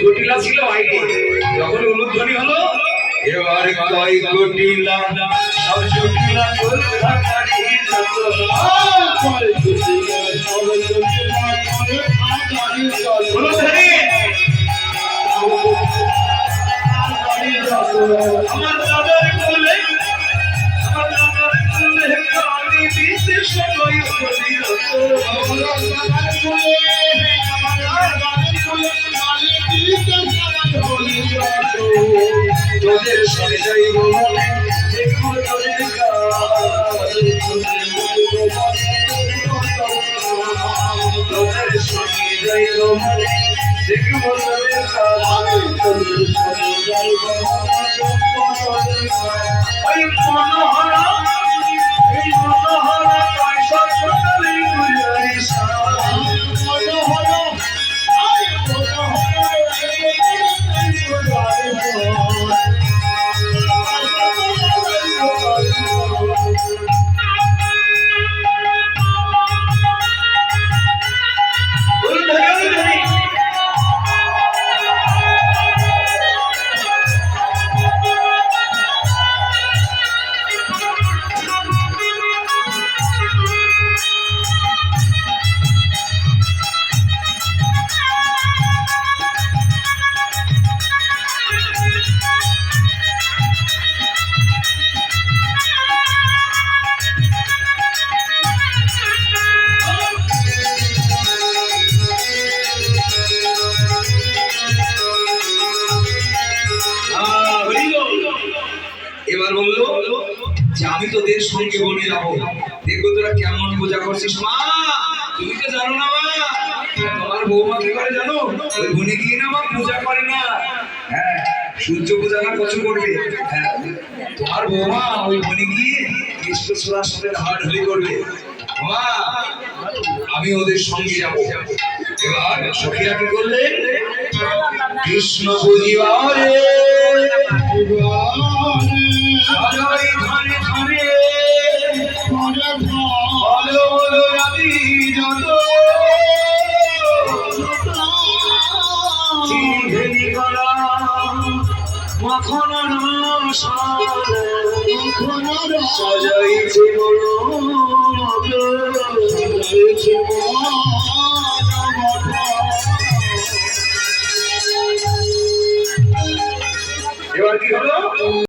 জটিলা ছিল বাইরে যখন উলুধ্বনি হলো, এবার কয় জটিলা সব জটিলা আমার দাদার কোলে, আমার দাদার কোলে কালি দিতে সময় করিল তোদের সঙ্গে যাইব মনে দেখব তোদের তোদের সঙ্গে যাইব মনে দেখব তোদের তোদের সঙ্গে যাইব বলল, যে আমি তোদের সঙ্গে বনে যাব। দেখব তোরা কেমন পূজা করছিস, মা। তুমি তো জানো না, মা। তোমার বৌমা কি করে জানো? ওই বনে গিয়ে না মা পূজা করে না। হ্যাঁ সূর্য পূজা না কচু করবে। হ্যাঁ তোমার বৌমা ওই বনে গিয়ে কৃষ্ণ সুরার সাথে হলি করবে। মা, আমি ওদের সঙ্গে যাব। এবার সখীরা কি করলেন? কৃষ্ণ বুঝিবারে মাখনার সাজাইছে বড়